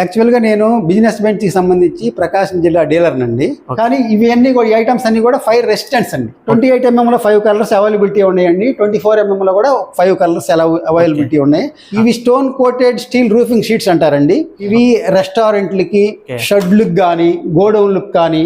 యాక్చువల్గా నేను బిజినెస్ బెంచ్కి సంబంధించి ప్రకాశం జిల్లా డీలర్ నండి. కానీ ఇవి అన్ని కూడా ఐటమ్స్ అన్ని కూడా ఫైర్ రెసిస్టెంట్స్ అండి. ట్వంటీ ఎయిట్ ఎంఎం లో ఫైవ్ కలర్స్ అవైలబిలిటీ ఉన్నాయండి. ట్వంటీ ఫోర్ ఎంఎం లో కూడా ఫైవ్ కలర్స్ అవైలబిలిటీ ఉన్నాయి. ఇవి stone coated steel roofing sheets అంటారండి. ఇవి రెస్టారెంట్లకి షెడ్లకు కానీ గోడౌన్లకు కానీ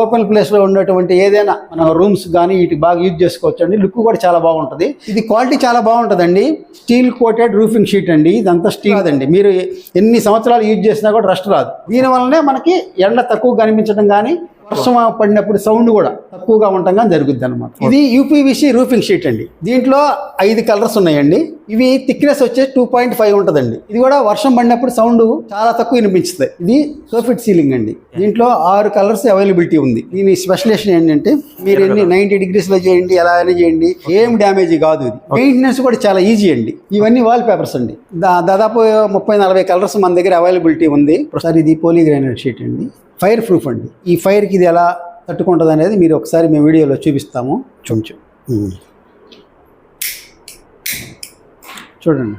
ఓపెన్ ప్లేస్లో ఉన్నటువంటి ఏదైనా మన రూమ్స్ కానీ వీటికి బాగా యూజ్ చేసుకోవచ్చు అండి లుక్ కూడా చాలా బాగుంటది. ఇది క్వాలిటీ చాలా బాగుంటదండి. స్టీల్ కోటెడ్ రూఫింగ్ షీట్ అండి. ఇదంతా స్టీల్ అదండి మీరు ఎన్ని సంవత్సరాలు యూజ్ చేసినా కూడా రస్ట్ రాదు. దీనివల్లనే మనకి ఎండ తక్కువ కనిపించడం కానీ వర్షం పడినప్పుడు సౌండ్ కూడా తక్కువగా ఉండటం కానీ జరుగుద్ది అనమాట ఇది యూపీవీసీ రూఫింగ్ షీట్ అండి. దీంట్లో ఐదు కలర్స్ ఉన్నాయండి. ఇవి థిక్నెస్ వచ్చేసి టూ పాయింట్ ఫైవ్ ఉంటుందండి. ఇది కూడా వర్షం పడినప్పుడు సౌండ్ చాలా తక్కువ వినిపిస్తుంది ఇది సోఫిట్ సీలింగ్ అండి. దీంట్లో ఆరు కలర్స్ అవైలబిలిటీ ఉంది. దీని స్పెషలైజేషన్ ఏంటంటే మీరు ఎన్ని నైన్టీ డిగ్రీస్లో చేయండి ఎలా అయినా చేయండి ఏం డ్యామేజ్ కాదు ఇది. మెయింటెనెన్స్ కూడా చాలా ఈజీ అండి. ఇవన్నీ వాల్ పేపర్స్ అండి దాదాపు ముప్పై నలభై కలర్స్ మన దగ్గర అవైలబిలిటీ ఉంది. ఒకసారి ఇది పోలీగ్రానైట్ షీట్ అండి. ఫైర్ ప్రూఫ్ అండి. ఈ ఫైర్కి ఇది ఎలా తట్టుకుంటుంది అనేది మీరు ఒకసారి మేము వీడియోలో చూపిస్తాము. ఉమ్. చూడండి.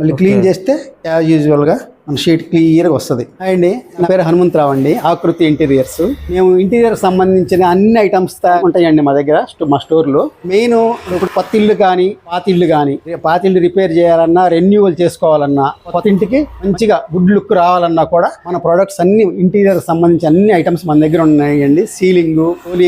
మళ్ళీ క్లీన్ చేస్తే యాజ్ యూజువల్గా మన షీట్ క్లియర్గా వస్తుంది. అండి నా పేరు హనుమంతరావు అండి ఆకృతి ఇంటీరియర్స్ మేము ఇంటీరియర్ సంబంధించిన అన్ని ఐటమ్స్ ఉంటాయండి మా దగ్గర మా స్టోర్లో మెయిన్ ఇప్పుడు కొత్త ఇల్లు కానీ పాత ఇల్లు కానీ పాత ఇల్లు రిపేర్ చేయాలన్నా రెన్యూవల్ చేసుకోవాలన్నా కొత్త ఇంటికి మంచిగా గుడ్ లుక్ రావాలన్నా కూడా మన ప్రొడక్ట్స్ అన్ని ఇంటీరియర్ సంబంధించిన అన్ని ఐటమ్స్ మన దగ్గర ఉన్నాయండి. Ceiling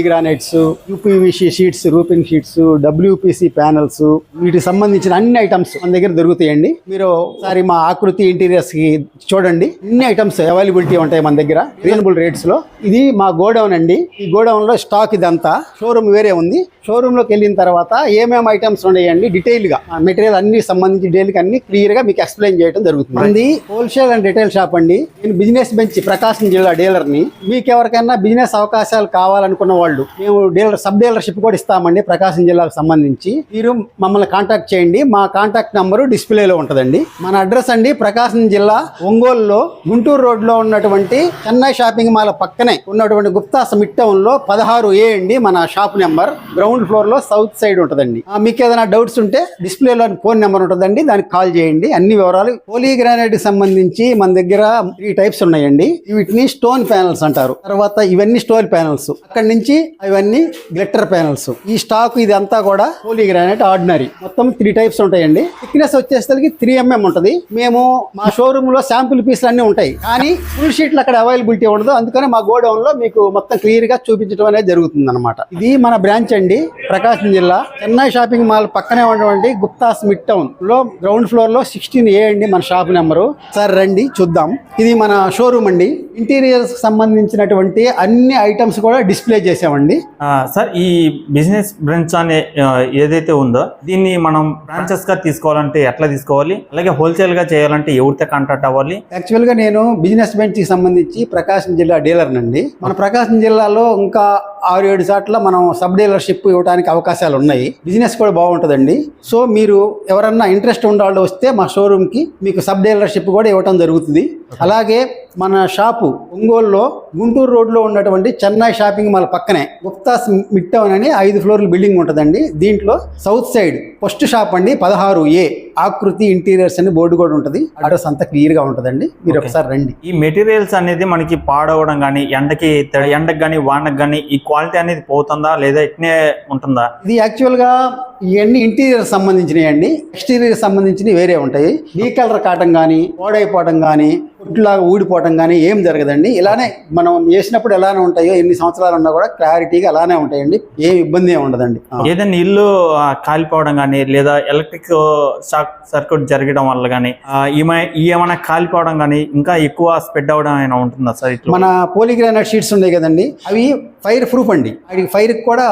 granites UPVC sheets roofing sheets WPC panels వీటికి సంబంధించిన అన్ని ఐటమ్స్ మన దగ్గర దొరుకుతాయండి. మీరు ఒకసారి మా ఆకృతి ఇంటీరియర్స్కి చూడండి అన్ని ఐటమ్స్ అవైలబిలిటీ ఉంటాయి మన దగ్గర రీజనబుల్ రేట్స్లో. ఇది మా గోడౌన్ అండి. ఈ గోడౌన్లో స్టాక్ ఇదంతా. షోరూమ్ వేరే ఉంది. షోరూమ్లోకి వెళ్ళిన తర్వాత ఏమేమి ఐటమ్స్ ఉన్నాయండి డీటెయిల్గా. మెటీరియల్ అన్ని సంబంధించి డీటెయిల్గా అన్ని క్లియర్గా మీకు ఎక్స్ప్లెయిన్ చేయడం జరుగుతుంది. మంది హోల్సేల్ అండ్ రిటైల్ షాప్ అండి. నేను బిజినెస్ బెంచ్ ప్రకాశం జిల్లా డీలర్ని మీకు ఎవరికైనా బిజినెస్ అవకాశాలు కావాలనుకున్న వాళ్ళు మేము డీలర్ సబ్ డీలర్షిప్ కూడా ఇస్తామండి ప్రకాశం జిల్లాకు సంబంధించి. మీరు మమ్మల్ని కాంటాక్ట్ చేయండి. మా కాంటాక్ట్ నంబరు డిస్ప్లేలో ఉంటుందండి. మన అడ్రస్ అండి ప్రకాశం జిల్లా ఒంగోలులో గుంటూరు రోడ్లో ఉన్నటువంటి చెన్నై షాపింగ్ మాల్ పక్కనే ఉన్నటువంటి గుప్తాస్ మిడ్ టౌన్లో పదహారు ఏ అండి మన షాప్ నెంబర్. గ్రౌండ్ ఫ్లోర్లో సౌత్ సైడ్ ఉంటుందండి. ఆ, మీకు ఏదైనా డౌట్స్ ఉంటే డిస్ప్లేలో ఫోన్ నెంబర్ ఉంటుందండి. దానికి కాల్ చేయండి. అన్ని వివరాలు పోలీగ్రానైట్కి సంబంధించి మన దగ్గర త్రీ టైప్స్ ఉన్నాయండి. వీటిని స్టోన్ ప్యానల్స్ అంటారు. తర్వాత ఇవన్నీ స్టోన్ ప్యానల్స్. అక్కడి నుంచి అవన్నీ గ్లిట్టర్ ప్యానల్స్. ఈ స్టాక్ ఇది అంతా కూడా పోలీగ్రానైట్ ఆర్డినరీ. మొత్తం త్రీ టైప్స్ ఉంటాయండి. థిక్నెస్ వచ్చేసరికి త్రీ ఎంఎం ఉంటుంది. మేము మా షోరూమ్లో శాంపుల్ పీసులు అన్నీ ఉంటాయి. కానీ ఫుల్ షీట్లు అక్కడ అవైలబిలిటీ ఉండదు. అందుకని మా గోడౌన్లో మీకు మొత్తం క్లియర్గా చూపించడం అనేది జరుగుతుంది అనమాట ఇది మన బ్రాంచ్ అండి ప్రకాశం జిల్లా. చెన్నై షాపింగ్ మాల్ పక్కనే ఉన్నటువంటి గుప్తాస్ మిడ్ టౌన్. లో గ్రౌండ్ ఫ్లోర్లో సిక్స్టీన్ ఏ అండి మన షాప్ నెంబరు. సార్ రండి చూద్దాం. ఇది మన షోరూమ్ అండి. ఇంటీరియర్స్ సంబంధించినటువంటి అన్ని ఐటమ్స్ కూడా డిస్ప్లే చేసామండి. సార్ ఈ బిజినెస్ బ్రాంచ్ అనే ఏదైతే ఉందో దీన్ని మనం బ్రాంచెస్గా తీసుకోవాలంటే ఎట్లా తీసుకోవాలి? అలాగే హోల్సేల్గా చేయాలంటే ఎవరితో కాంటాక్ట్ అవ్వాలి? యాక్చువల్గా నేను బిజినెస్ బెంచ్కి సంబంధించి ప్రకాశం జిల్లా డీలర్ నండి. మన ప్రకాశం జిల్లాలో ఇంకా ఆరు ఏడు సార్లు మనం సబ్ డీలర్షిప్ ఇవ్వడానికి అవకాశాలు ఉన్నాయి. బిజినెస్ కూడా బాగుంటుందండి. సో మీరు ఎవరన్నా ఇంట్రెస్ట్ వాళ్ళు వస్తే మా షోరూమ్కి మీకు సబ్ డీలర్షిప్ కూడా ఇవ్వడం జరుగుతుంది. అలాగే మన షాపు ఒంగోలులో గుంటూరు రోడ్లో ఉన్నటువంటి చెన్నై షాపింగ్ మాల్ పక్కనే గుప్తాస్ మిడ్ టౌన్ అని ఐదు ఫ్లోర్ల బిల్డింగ్ ఉంటుందండి. దీంట్లో సౌత్ సైడ్ ఫస్ట్ షాప్ అండి పదహారు ఏ ఆకృతి ఇంటీరియర్స్ అని బోర్డు కూడా ఉంటుంది. అడ్రస్ అంతా క్లియర్గా ఉంటుందండి. మీరు ఒకసారి రండి. ఈ మెటీరియల్స్ అనేది మనకి పాడవడం కానీ ఎండకి ఎండకి కానీ వానకి కానీ ఈ క్వాలిటీ అనేది పోతుందా లేదా ఇట్నే ఉంటుందా? ఇది యాక్చువల్గా ఇవన్నీ ఇంటీరియర్ సంబంధించినవి అండి ఎక్స్టీరియర్ సంబంధించినవి వేరే ఉంటాయి. డీ కలర్ కావటం కానీ ఓడైపోవటం కానీ పుట్లాగా ఊడిపోవటం కానీ ఏం జరగదండి. ఇలానే మనం వేసినప్పుడు ఎలానే ఉంటాయో ఎన్ని సంవత్సరాలు ఉన్నా కూడా క్లారిటీగా అలానే ఉంటాయండి. ఏం ఇబ్బంది ఏమి ఉండదండి. ఏదైనా ఇల్లు కాలిపోవడం కానీ లేదా ఎలక్ట్రిక్ షాక్ సర్క్యూట్ జరగడం వల్ల కానీ ఏమైనా కాలిపోవడం కానీ ఇంకా ఎక్కువ స్ప్రెడ్ అవడం అయినా ఉంటుందా సార్ మన పోలిగ్రానైట్ షీట్స్ ఉన్నాయి కదండి అవి ఫైర్ ప్రూఫ్ అండి. అవి ఫైర్ కూడా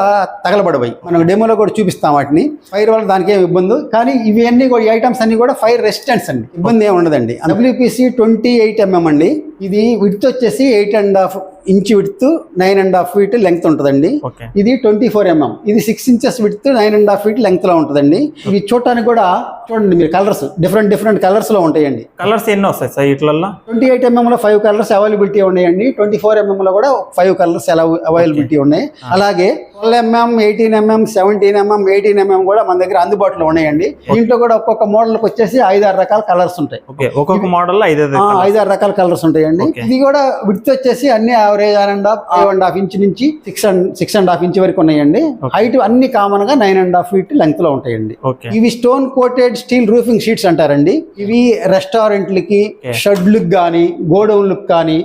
తగలబడవాయి మనం డెమోలో కూడా చూపిస్తాం వాటిని. ఫైర్ వల్ల దానికి ఏమి ఇబ్బంది. కానీ ఇవి అన్ని కూడా ఐటమ్స్ అన్ని కూడా ఫైర్ రెసిస్టెంట్స్ అండి. ఇబ్బంది ఏమి ఉండదండి. డబ్ల్యూపీసీ ట్వంటీ ఎయిట్ ఎంఎం అండి. ఇది విడ్త్ వచ్చేసి eight and half inch width nine and half feet length ఉంటుందండి. ఇది ట్వంటీ ఫోర్ ఎంఎం. ఇది six inches width nine and half feet లెంగ్త్లో ఉంటుందండి. ఇవి చూడటానికి కూడా చూడండి మీరు కలర్స్. డిఫరెంట్ డిఫరెంట్ కలర్స్లో ఉంటాయండి. కలర్స్ ఎన్ని వస్తాయి సార్ ఇట్లల్లో ట్వంటీ ఎయిట్ ఎంఎంలో ఫైవ్ కలర్స్ అవైలబిలిటీ ఉన్నాయండి. ట్వంటీ ఫోర్ ఎంఎంలో కూడా ఫైవ్ కలర్స్ అవైలబిలిటీ ఉన్నాయి. అలాగే twelve mm eighteen mm seventeen mm eighteen mm కూడా మన దగ్గర అందుబాటులో ఉన్నాయండి. దీంట్లో కూడా ఒక్కొక్క మోడల్కి వచ్చేసి ఐదారు రకాల కలర్స్ ఉంటాయి. ఒక్కొక్క మోడల్ ఐదైదు ఆ, ఐదారు రకాల కలర్స్ ఉంటాయండి. ఇది కూడా విడ్త్ వచ్చేసి అన్ని average and half five and half inch నుంచి six and six and half inch వరకు ఉన్నాయండి. హైట్ అన్ని కామన్గా నైన్ అండ్ హాఫ్ ఫీట్ లెంగ్త్లో ఉంటాయండి. ఇవి stone coated steel roofing sheets అంటారండి. ఇవి రెస్టారెంట్లకి షెడ్లకు కానీ గోడౌన్లకు కానీ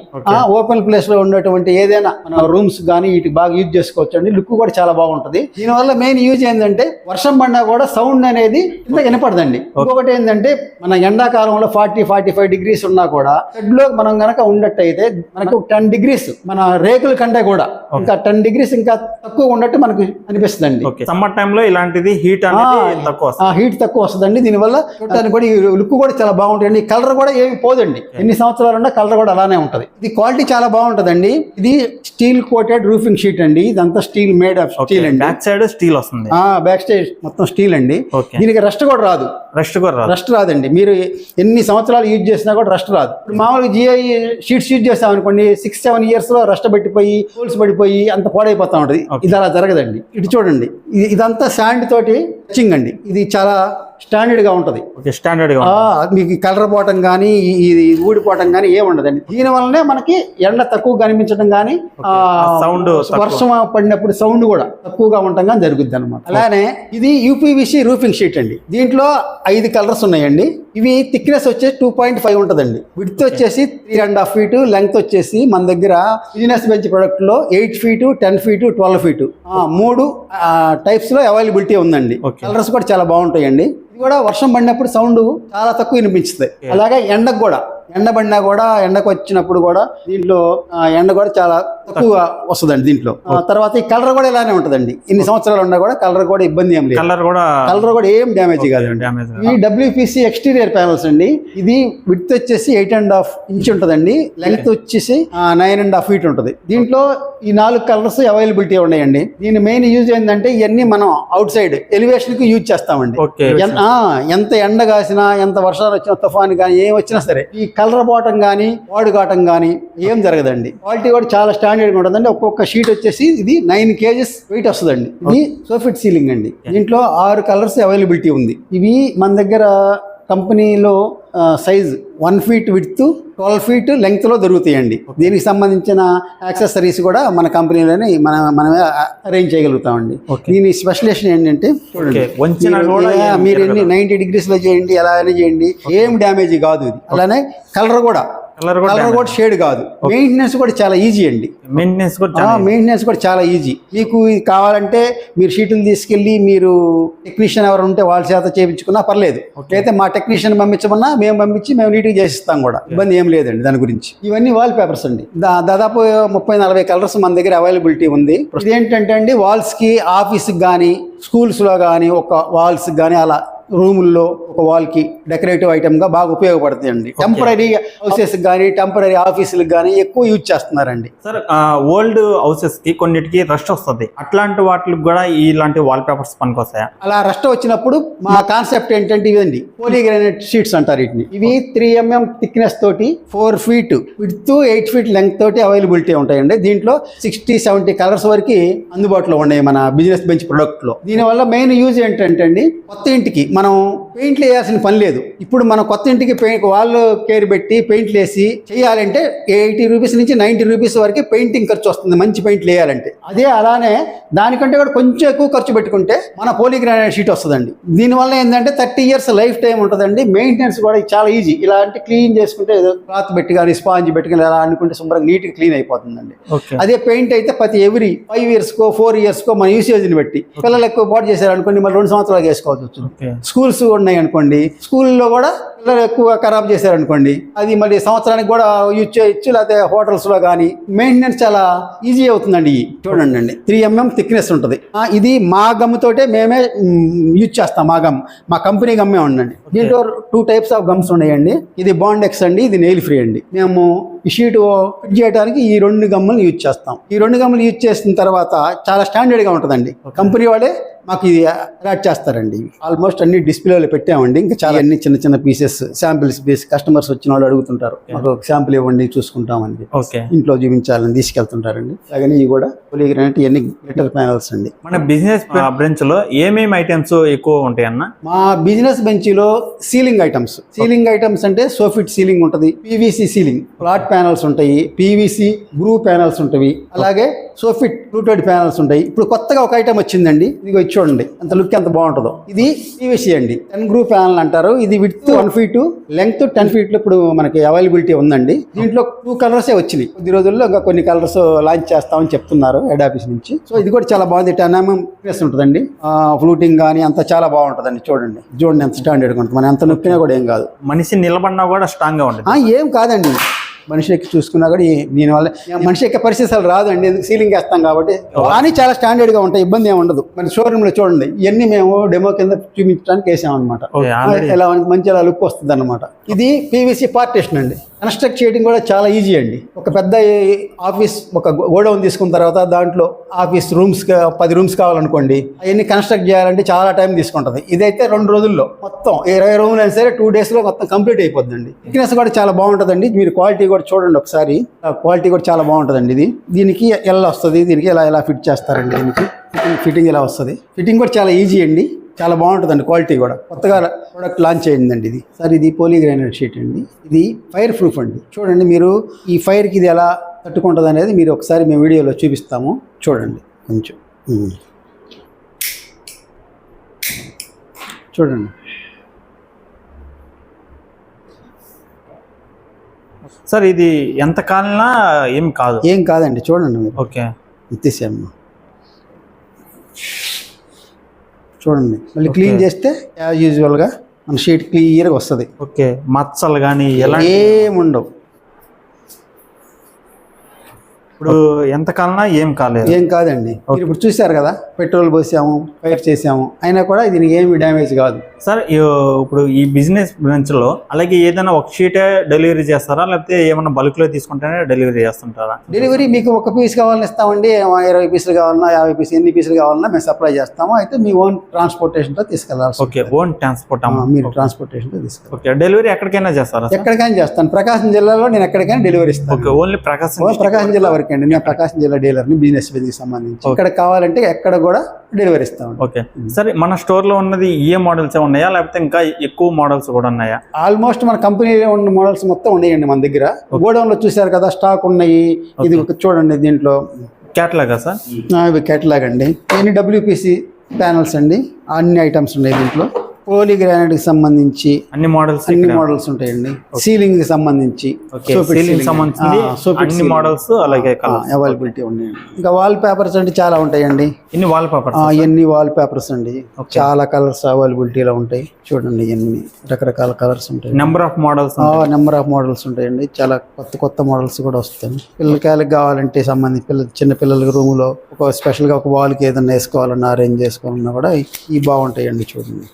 ఓపెన్ ప్లేస్లో ఉన్నటువంటి ఏదైనా మన రూమ్స్ కానీ వీటికి బాగా యూజ్ చేసుకోవచ్చు అండి లుక్ కూడా చాలా బాగుంటది. దీనివల్ల మెయిన్ యూజ్ ఏంటంటే వర్షం పడినా కూడా సౌండ్ అనేది కింద వినపడదండి. ఇంకొకటి ఏంటంటే మన ఎండాకాలంలో ఫార్టీ ఫార్టీ ఫైవ్ డిగ్రీస్ ఉన్నా కూడా షెడ్లో మనం గనక ఉన్నట్టయితే మనకు టెన్ డిగ్రీస్ మన రేకుల కంటే కూడా ఇంకా టెన్ డిగ్రీస్ ఇంకా తక్కువ ఉన్నట్టు మనకు అనిపిస్తుందండి. ఓకే సమ్మర్ టైంలో ఇలాంటిది హీట్ అనేది తక్కువ వస్తుంది. ఆ హీట్ తక్కువ వస్తుందండి. దీనివల్ల చూడటానికి కూడా లుక్ కూడా చాలా బాగుంటుంది. కలర్ కూడా ఏమి పోదండి. ఎన్ని సంవత్సరాలు ఉన్నా కలర్ కూడా అలానే ఉంటది. ఇది క్వాలిటీ చాలా బాగుంటదండి. ఇది స్టీల్ కోటెడ్ రూఫింగ్ షీట్ అండి. ఇదంతా స్టీల్ మేడ్ ఆఫ్ స్టీల్ అండి. బ్యాక్ సైడ్ స్టీల్ వస్తుంది. బ్యాక్ స్టేజ్ మొత్తం స్టీల్ అండి. దీనికి రెస్ట్ కూడా రాదు. రెస్ట్ కూడా రాదు. రస్ట్ రాదండి. మీరు ఎన్ని సంవత్సరాలు యూజ్ చేసినా కూడా రస్ట్ రాదు. మామూలుగా జిఐ షీట్స్ యూజ్ చేస్తాం అనుకోండి సిక్స్ సెవెన్ ఇయర్స్ లో రస్ట్ పట్టిపోయి హోల్స్ పడిపోయి అంత పాడైపోతా ఉంటది. ఇది అలా జరగదండి. ఇటు చూడండి. ఇది ఇదంతా శాండ్ తోటి టచింగ్ అండి. ఇది చాలా స్టాండర్డ్గా ఉంటది. ఓకే స్టాండర్డ్గా ఆ, మీకు కలర్ పోవటం కానీ ఇది ఊడిపోవటం కానీ ఏమి ఉండదండి. దీని వల్లనే మనకి ఎండ తక్కువ కనిపించడం కానీ తక్కువ. వర్షం పడినప్పుడు సౌండ్ కూడా తక్కువగా ఉండటం కానీ జరుగుద్ది అనమాట అలానే ఇది యూపీవిసి రూఫింగ్ షీట్ అండి. దీంట్లో ఐదు కలర్స్ ఉన్నాయండి. ఇవి థిక్నెస్ వచ్చేసి టూ పాయింట్ ఫైవ్ ఉంటుందండి. విడ్త్ వచ్చేసి three and half feet length వచ్చేసి మన దగ్గర business bench ప్రొడక్ట్లో eight feet ten feet twelve feet. మూడు టైప్స్లో అవైలబిలిటీ ఉందండి. కలర్స్ కూడా చాలా బాగుంటాయండి. కూడా వర్షం పడినప్పుడు సౌండ్ చాలా తక్కువ వినిపిస్తుంది అలాగే ఎండకు కూడా. ఎండ పడినా కూడా ఎండకు వచ్చినప్పుడు కూడా దీంట్లో ఎండ కూడా చాలా తక్కువ వస్తుందండి దీంట్లో. తర్వాత ఈ కలర్ కూడా ఇలానే ఉంటుందండి. ఇన్ని సంవత్సరాలు ఉన్నా కూడా కలర్ కూడా ఇబ్బంది ఏం లేదు. కలర్ కూడా కలర్ కూడా ఏం డ్యామేజ్ కాదండి. ఈ డబ్ల్యూపీసీ ఎక్స్టీరియర్ ప్యానల్స్ అండి ఇది విడ్త్ వచ్చేసి ఎయిట్ అండ్ హాఫ్ ఇంచ్ ఉంటుందండి. లెంగ్త్ వచ్చేసి నైన్ అండ్ హాఫ్ ఫీట్ ఉంటుంది. దీంట్లో ఈ నాలుగు కలర్స్ అవైలబిలిటీ ఉన్నాయండి. దీని మెయిన్ యూజ్ ఏంటంటే ఇవన్నీ మనం అవుట్ సైడ్ ఎలివేషన్కి యూజ్ చేస్తామండి. ఎంత ఎండ కాసినా ఎంత వర్షాలు వచ్చినా తుఫాన్ కానీ ఏం వచ్చినా సరే ఈ కలర్ పోవటం కానీ వాడు కావటం కానీ ఏం జరగదండి. క్వాలిటీ కూడా చాలా స్టాండర్డ్ ఉంటుందండి. ఒక్కొక్క షీట్ వచ్చేసి ఇది నైన్ కేజెస్ వెయిట్ వస్తుందండి. ఇది సోఫిట్ సీలింగ్ అండి. దీంట్లో ఆరు కలర్స్ అవైలబిలిటీ ఉంది. ఇవి మన దగ్గర కంపెనీలో size one feet width twelve feet లెంగ్త్లో దొరుకుతాయండి దీనికి సంబంధించిన యాక్సెసరీస్ కూడా మన కంపెనీలోనే మన మనమే అరేంజ్ చేయగలుగుతామండి. దీని స్పెషలేషన్ ఏంటంటే మీరు-. ఎన్ని నైన్టీ డిగ్రీస్లో చేయండి ఎలా అయినా చేయండి ఏం డ్యామేజ్ కాదు ఇది. అలానే కలర్ కూడా. కలర్ కూడా షేడ్ కాదు. మెయింటెనెన్స్ కూడా చాలా ఈజీ అండి. మెయింటెనెన్స్ కూడా చాలా మెయింటెనెన్స్ కూడా చాలా ఈజీ మీకు ఇది కావాలంటే మీరు షీట్లు తీసుకెళ్ళి మీరు టెక్నీషియన్ ఎవరు ఉంటే వాళ్ళ చేత చేయించుకున్నా పర్లేదు. అయితే మా టెక్నీషియన్ పంపించమన్నా మేము పంపించి మేము నీట్గా చేసిస్తాం కూడా. ఇబ్బంది ఏం లేదండి దాని గురించి. ఇవన్నీ వాల్ పేపర్స్ అండి దాదాపు ముప్పై నలభై కలర్స్ మన దగ్గర అవైలబిలిటీ ఉంది. ఏంటంటే అండి వాల్స్కి ఆఫీస్ కానీ స్కూల్స్లో కానీ ఒక వాల్స్ కానీ అలా రూముల్లో ఒక వాల్కి డెకరేటివ్ ఐటమ్గా బాగా ఉపయోగపడుతుంది అండి టెంపరీ హౌసెస్ కానీ టెంపరీ ఆఫీసులకు కానీ ఎక్కువ యూజ్ చేస్తున్నారండి. సార్ ఓల్డ్ హౌసెస్కి కొన్నిటికి రష్ వస్తుంది. అట్లాంటి వాటికి కూడా ఇలాంటి వాల్ పేపర్స్ పనికొస్తాయా? అలా రస్ట్ వచ్చినప్పుడు మా కాన్సెప్ట్ ఏంటంటే ఇదండి. పోలీగ్రానైట్ షీట్స్ అంటారు వీటిని. ఇవి త్రీ ఎంఎం థిక్నెస్ తోటి four feet with eight feet length తోటి అవైలబిలిటీ ఉంటాయండి. దీంట్లో సిక్స్టీ సెవెంటీ కలర్స్ వరకు అందుబాటులో ఉన్నాయి మన బిజినెస్ బెంచ్ ప్రొడక్ట్లో దీనివల్ల మెయిన్ యూజ్ ఏంటంటే అండి కొత్త ఇంటికి మనం పెయింట్లు వేయాల్సిన పని లేదు. ఇప్పుడు మన కొత్త ఇంటికి పెయింట్ వాళ్ళు కేర్ పెట్టి పెయింట్లు వేసి చేయాలంటే ఎయిటీ రూపీస్ నుంచి నైన్టీ రూపీస్ వరకు పెయింటింగ్ ఖర్చు వస్తుంది మంచి పెయింట్లు వేయాలంటే. అదే అలానే దానికంటే కూడా కొంచెం ఎక్కువ ఖర్చు పెట్టుకుంటే మన పోలీగ్రానైట్ షీట్ వస్తుందండి. దీనివల్ల ఏంటంటే థర్టీ ఇయర్స్ లైఫ్ టైం ఉంటుందండి. మెయింటెనెన్స్ కూడా చాలా ఈజీ. ఇలాంటి క్లీన్ చేసుకుంటే ఏదో క్లాత్ పెట్టి కానీ స్పాంజ్ పెట్టి కానీ అలా అనుకుంటే శుభ్రంగా నీట్గా క్లీన్ అయిపోతుందండి. అదే పెయింట్ అయితే ప్రతి ఎవ్రీ ఫైవ్ ఇయర్స్ కో ఫోర్ ఇయర్స్ కో మన యూసేజ్ని బట్టి పిల్లలు ఎక్కువ పాటు చేశారు అనుకోండి మళ్ళీ రెండు సంవత్సరాలు వేసుకోవాల్సి వచ్చింది ఓకే. స్కూల్స్ ఉన్నాయి అనుకోండి స్కూల్లో కూడా పిల్లలు ఎక్కువ ఖరాబ్ చేశారు అనుకోండి అది మళ్ళీ సంవత్సరానికి కూడా యూజ్ చేయొచ్చు లేకపోతే hotels లో కానీ. మెయింటెనెన్స్ చాలా ఈజీ అవుతుందండి. చూడండి అండి త్రీ ఎంఎం థిక్నెస్ ఉంటుంది. ఇది మా గమ్ తోటే మేమే యూజ్ చేస్తాం మా గమ్ మా కంపెనీ గమ్మే ఉండండి దీంట్లో టూ టైప్స్ ఆఫ్ గమ్స్ ఉన్నాయండి. ఇది బాండ్ ఎక్స్ అండి ఇది నెయిల్ ఫ్రీ అండి. మేము ఈ షీట్ ఫిట్ చేయడానికి ఈ రెండు గమ్ములు యూజ్ చేస్తాం. ఈ రెండు గమ్ములు యూజ్ చేసిన తర్వాత చాలా స్టాండర్డ్గా ఉంటుందండి. కంపెనీ వాళ్ళే మాకు ఇది అలాట్ చేస్తారండి. ఆల్మోస్ట్ అన్ని డిస్ప్లేలో పెట్టామండి. ఇంకా చాలా అన్ని చిన్న చిన్న పీసెస్ శాంపిల్స్ పీస్ కస్టమర్స్ వచ్చిన వాళ్ళు అడుగుతుంటారు. మాకు ఒక శాంపిల్ ఇవ్వండి చూసుకుంటామని. ఓకే. ఇంట్లో చూపించాలని తీసుకెళ్తుంటారండి. అలాగని ఇవి కూడా పొలిగ్రానైట్ ఇవన్నీ గ్లిటర్ ప్యానల్స్ అండి. మన బిజినెస్ బ్రాంచ్లో ఏమేమి ఐటమ్స్ ఎక్కువ ఉంటాయి అన్న? మా బిజినెస్ బెంచ్లో సీలింగ్ ఐటమ్స్ సీలింగ్ ఐటమ్స్ అంటే సోఫిట్ సీలింగ్ ఉంటుంది. పీవీసీ సీలింగ్ ఫ్లాట్ ప్యానల్స్ ఉంటాయి పీవీసీ గ్రూ ప్యానల్స్ ఉంటాయి అలాగే సోఫిట్ ఫ్లూటెడ్ ప్యానల్స్ ఉంటాయి. ఇప్పుడు కొత్తగా ఒక ఐటమ్ వచ్చిందండి ఇది వచ్చి చూడండి అంత లుక్ ఎంత బాగుంటుందో. ఇది పీవీసీ అండి టెన్ గ్రూ ప్యానల్ అంటారు. ఇది with one feet length ten feet ఇప్పుడు మనకి అవైలబిలిటీ ఉందండి. దీంట్లో టూ కలర్సే వచ్చినాయి. కొద్ది రోజుల్లో ఇంకా కొన్ని కలర్స్ లాంచ్ చేస్తామని చెప్తున్నారు హెడ్ ఆఫీస్ నుంచి. సో ఇది కూడా చాలా బాగుంది టెన్ ఎంఎం ప్లస్ ఉంటుందండి. ఫ్లూటింగ్ కానీ అంతా చాలా బాగుంటుందండి చూడండి. చూడండి ఎంత స్టాండర్డ్గా ఉంటుంది మనం ఎంత నొక్కినా కూడా ఏం కాదు. మనిషి నిలబడినా కూడా స్ట్రాంగ్గా ఉంటుంది. ఏం కాదండి. మనిషి ఎక్కి చూసుకున్నా కూడా ఏ- దీనివల్ల మనిషి ఎక్కే పరిస్థితి అసలు రాదండి. ఎందుకు? సీలింగ్ వేస్తాం కాబట్టి కానీ చాలా స్టాండర్డ్గా ఉంటాయి. ఇబ్బంది ఏమి ఉండదు. మన షోరూమ్లో చూడండి. ఇవన్నీ మేము డెమో కింద చూపించడానికి వేసాం అనమాట మంచి అలా లుక్ వస్తుంది అనమాట ఇది పీవీసీ పార్టేషన్ అండి. కన్స్ట్రక్ట్ చేయడం కూడా చాలా ఈజీ అండి. ఒక పెద్ద ఆఫీస్ ఒక గోడౌన్ తీసుకున్న తర్వాత దాంట్లో ఆఫీస్ రూమ్స్ పది రూమ్స్ కావాలనుకోండి అవన్నీ కన్స్ట్రక్ట్ చేయాలంటే చాలా టైం తీసుకుంటుంది. ఇదైతే రెండు రోజుల్లో మొత్తం ఇరవై రూములు అయినా సరే టూ డేస్లో మొత్తం కంప్లీట్ అయిపోతుందండి థిక్నెస్ కూడా చాలా బాగుంటుందండి. మీరు క్వాలిటీ కూడా చూడండి ఒకసారి. క్వాలిటీ కూడా చాలా బాగుంటుందండి ఇది. దీనికి ఎలా వస్తుంది? దీనికి ఎలా ఎలా ఫిట్ చేస్తారండి దీనికి? ఫిట్టింగ్ ఫిట్టింగ్ ఎలా వస్తుంది? ఫిట్టింగ్ కూడా చాలా ఈజీ అండి. చాలా బాగుంటుందండి క్వాలిటీ కూడా. కొత్తగా ప్రోడక్ట్ లాంచ్ అయ్యిందండి ఇది. సార్ ఇది పోలీగ్రానైట్ షీట్ అండి. ఇది ఫైర్ ప్రూఫ్ అండి. చూడండి మీరు ఈ ఫైర్కి ఇది ఎలా తట్టుకుంటుంది అనేది మీరు ఒకసారి మేము వీడియోలో చూపిస్తాము. చూడండి. కొంచెం. చూడండి. సార్ ఇది ఎంత కాలనా ఏం కాదు. ఏం కాదండి చూడండి మీరు. ఓకే. ఎత్తేసాము చూడండి మళ్ళీ క్లీన్ చేస్తే యాజ్ యూజువల్గా మన షీట్ క్లియర్గా వస్తుంది. ఓకే. మచ్చలు కానీ ఎలా ఏముండవు. ఇప్పుడు ఎంత కాలనా ఏం కాలేదు. ఏం కాదండి. మీరు ఇప్పుడు చూశారు కదా పెట్రోల్ పోసాము ఫైర్ చేసాము అయినా కూడా దీనికి ఏమి డ్యామేజ్ కాదు. సార్ ఇప్పుడు ఈ బిజినెస్ బ్రాంచ్లో అలాగే ఏదైనా ఒక షీటే డెలివరీ చేస్తారా? లేకపోతే ఏమైనా బల్క్లో తీసుకుంటేనే డెలివరీ చేస్తుంటారా? డెలివరీ మీకు ఒక పీస్ కావాలని ఇస్తామండి ఇరవై పీసులు కావాలన్నా యాభై పీసులు ఎన్ని పీసులు కావాలన్నా మేము సప్లై చేస్తాము. అయితే మీ ఓన్ ట్రాన్స్పోర్టేషన్తో తీసుకెళ్ళాల్సి ఓకే ఓన్ ట్రాన్స్పోర్ట్ మీరు ట్రాన్స్పోర్టేషన్తో తీసుకెళ్ళాలి ఓకే డెలివరీ ఎక్కడికైనా చేస్తారా ఎక్కడికైనా చేస్తాను. ప్రకాశం జిల్లాలో నేను ఎక్కడికైనా డెలివరీ ఇస్తాను. ఓన్లీ ప్రకాశం ప్రకాశం జిల్లా వరకు. అండి. నేను ప్రకాశం జిల్లా డీలర్ని బిజినెస్ బిజినెస్ సంబంధించి. ఇక్కడ కావాలంటే ఎక్కడ కూడా డెలివరీ ఇస్తామండి. ఓకే. సరే మన స్టోర్లో ఉన్నది ఏ మోడల్స్ ఉన్నాయా? లేకపోతే ఇంకా ఎక్కువ మోడల్స్ కూడా ఉన్నాయా? ఆల్మోస్ట్ మన కంపెనీలో ఉన్న మోడల్స్ మొత్తం ఉన్నాయండి మన దగ్గర. గోడౌన్లో చూశారు కదా స్టాక్ ఉన్నాయి. ఇది ఒక చూడండి దీంట్లో. క్యాట్లాగా సార్? ఇవి కేటలాగ్ అండి. ఇవన్నీ డబ్ల్యూపీసీ ప్యానల్స్ అండి. అన్ని ఐటమ్స్ ఉన్నాయి దీంట్లో. పోలీ కి సంబంధించి అన్ని మోడల్స్ అన్ని మోడల్స్ ఉంటాయండి. సీలింగ్. కి సంబంధించి అన్ని మోడల్స్ అలాగే అవైలబిలిటీ ఉన్నాయండి. ఇంకా వాల్ పేపర్స్ అంటే చాలా ఉంటాయండి. ఇన్ని వాల్ పేపర్ ఆ, ఇవన్నీ వాల్ పేపర్స్ అండి చాలా కలర్స్ అవైలబిలిటీలో ఉంటాయి. చూడండి ఇవన్నీ రకరకాల కలర్స్ ఉంటాయి number of models number of models ఉంటాయండి. చాలా కొత్త కొత్త మోడల్స్ కూడా వస్తాయి. పిల్లలకాయలకు కావాలంటే సంబంధించి పిల్లల చిన్న పిల్లల రూమ్లో ఒక స్పెషల్గా ఒక వాల్కి ఏదైనా వేసుకోవాలన్నా అరేంజ్ చేసుకోవాలన్నా కూడా ఈ బాగుంటాయండి చూడండి.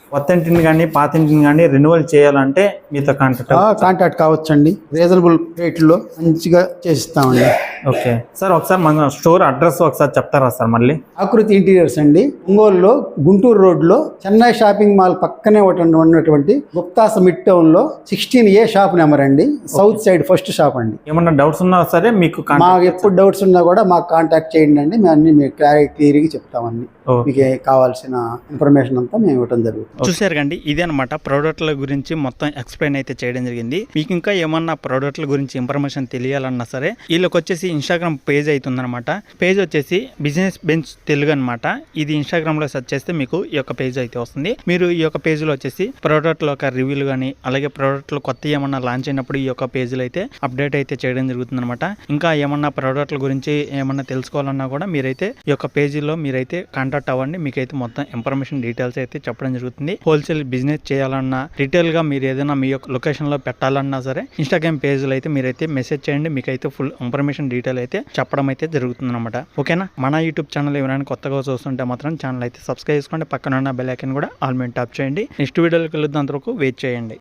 ఇంటిని కానీ పాత ఇంటిని కానీ రెన్యువల్ చేయాలంటే మీతో కాంటాక్ట్ కాంటాక్ట్ కావచ్చండి. రీజనబుల్ రేట్లో మంచిగా చేసిస్తామండి. ఓకే. సార్ ఒకసారి మన స్టోర్ అడ్రస్ ఒకసారి చెప్తారా సార్ మళ్ళీ? ఆకృతి ఇంటీరియర్స్ అండి. ఒంగోలులో గుంటూరు రోడ్లో చెన్నై షాపింగ్ మాల్ పక్కనే ఒకటి ఉన్నటువంటి గుప్తాస్ మిడ్ టౌన్లో సిక్స్టీన్ ఏ షాప్ నెంబర్ అండి. సౌత్ సైడ్ ఫస్ట్ షాప్ అండి. ఏమన్నా డౌట్స్ ఉన్నా సరే మీకు మాకు ఎప్పుడు డౌట్స్ ఉన్నా కూడా మాకు కాంటాక్ట్ చేయండి అండి. మేము అన్ని మీకు క్లియర్గా చెప్తామండి మీకు కావాల్సిన ఇన్ఫర్మేషన్ అంతా మేము ఇవ్వడం జరుగుతుంది. చూసారు కండి ఇదే అనమాట ప్రోడక్ట్ల గురించి మొత్తం ఎక్స్ప్లెయిన్ అయితే చేయడం జరిగింది. మీకు ఇంకా ఏమన్నా ప్రోడక్ట్ల గురించి ఇన్ఫర్మేషన్ తెలియాలన్నా సరే వీళ్ళకి వచ్చేసి ఇన్స్టాగ్రామ్ పేజ్ అవుతుందన్నమాట పేజ్ వచ్చేసి బిజినెస్ బెంచ్ తెలుగు అనమాట ఇది ఇన్స్టాగ్రామ్లో సెర్చ్ చేస్తే మీకు ఈ యొక్క పేజ్ అయితే వస్తుంది. మీరు ఈ యొక్క పేజ్లో వచ్చేసి ప్రోడక్ట్ల యొక్క రివ్యూలు కానీ అలాగే ప్రోడక్ట్లు కొత్త ఏమన్నా లాంచ్ అయినప్పుడు ఈ యొక్క పేజీలో అయితే అప్డేట్ అయితే చేయడం జరుగుతుంది అనమాట ఇంకా ఏమన్నా ప్రోడక్ట్ల గురించి ఏమన్నా తెలుసుకోవాలన్నా కూడా మీరైతే ఈ యొక్క పేజీలో మీరైతే కాంటాక్ట్ అవ్వండి. మీకైతే మొత్తం ఇన్ఫర్మేషన్ డీటెయిల్స్ అయితే చెప్పడం జరుగుతుంది. హోల్సేల్ బిజినెస్ చేయాలన్నా రిటైల్గా మీరు ఏదైనా మీ యొక్క లొకేషన్లో పెట్టాలన్నా సరే ఇన్స్టాగ్రామ్ పేజ్లో అయితే మీరైతే మెసేజ్ చేయండి. మీకైతే ఫుల్ ఇన్ఫర్మేషన్ డీటెయిల్ అయితే చెప్పడం అయితే జరుగుతుంది అనమాట ఓకేనా? మన యూట్యూబ్ ఛానల్ ఎవరైనా కొత్తగా చూస్తుంటే మాత్రం ఛానల్ అయితే సబ్స్క్రైబ్ చేసుకోండి. పక్కన ఉన్న బెల్ ఐకన్ కూడా ఆల్ టాప్ చేయండి. నెక్స్ట్ వీడియోకి వెళ్ళి వరకు వెయిట్ చేయండి.